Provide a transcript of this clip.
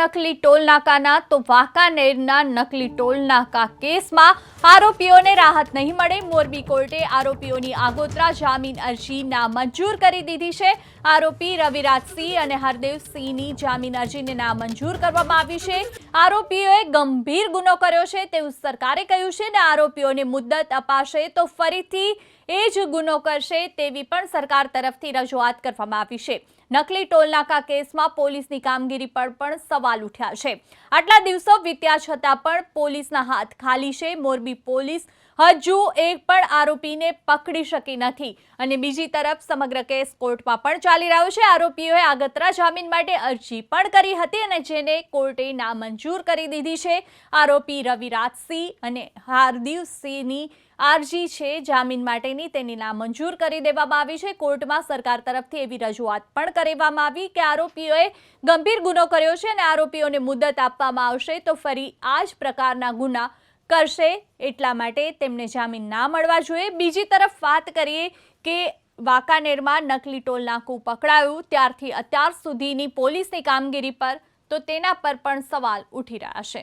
નકલી ટોલ નાકાના તો વાંકાનેરના નકલી ટોલ નાકા કેસમાં આરોપીઓને રાહત નહીં મળે. મોરબી કોર્ટે આરોપીઓની આગોતરા જામીન અરજી નામંજૂર કરી દીધી છે. આરોપી રવિરાજસિંહ અને હરદેવસિંહની જામીન અરજીને નામંજૂર કરવામાં આવી છે. આરોપીઓએ ગંભીર ગુનો કર્યો છે. તેવું સરકારે કહ્યું છે અને આરોપીઓને મુદ્દત અપાશે તો ફરીથી એ જ ગુનો કરશે તેવી પણ સરકાર તરફથી રજૂઆત કરવામાં આવી છે. નકલી ટોલનાકા કેસમાં પોલીસની કામગીરી પર પણ સવાલ ઉઠ્યા છે. આટલા દિવસો વીત્યા છતાં પણ પોલીસના હાથ ખાલી છે. મોરબી પોલીસ હજુ એક પણ આરોપીને પકડી શકી નથી. અને બીજી તરફ સમગ્ર કેસ કોર્ટમાં પણ ચાલી રહ્યો છે. આરોપીઓએ આગતરા જામીન માટે અરજી પણ કરી હતી અને જેને કોર્ટે નામંજૂર કરી દીધી છે. આરોપી રવિરાજસિંહ અને હાર્દિવસિંહની અરજી છે જામીન માટેની. તેની નામંજૂર કરી દેવામાં આવી છે. કોર્ટમાં સરકાર તરફથી એવી રજૂઆત પણ કરવામાં આવી કે આરોપીઓએ ગંભીર ગુનો કર્યો છે અને આરોપીઓને મુદત આપવામાં આવશે તો ફરી આ જ પ્રકારના ગુના કરશે. એટલા માટે તેમને જામીન ના મળવા જોઈએ. બીજી તરફ વાત કરીએ કે વાંકાનેરમાં નકલી ટોલ નાકું પકડાયું. ત્યારથી અત્યાર સુધીની પોલીસની કામગીરી પર તો તેના પર પણ સવાલ ઉઠી રહ્યા છે.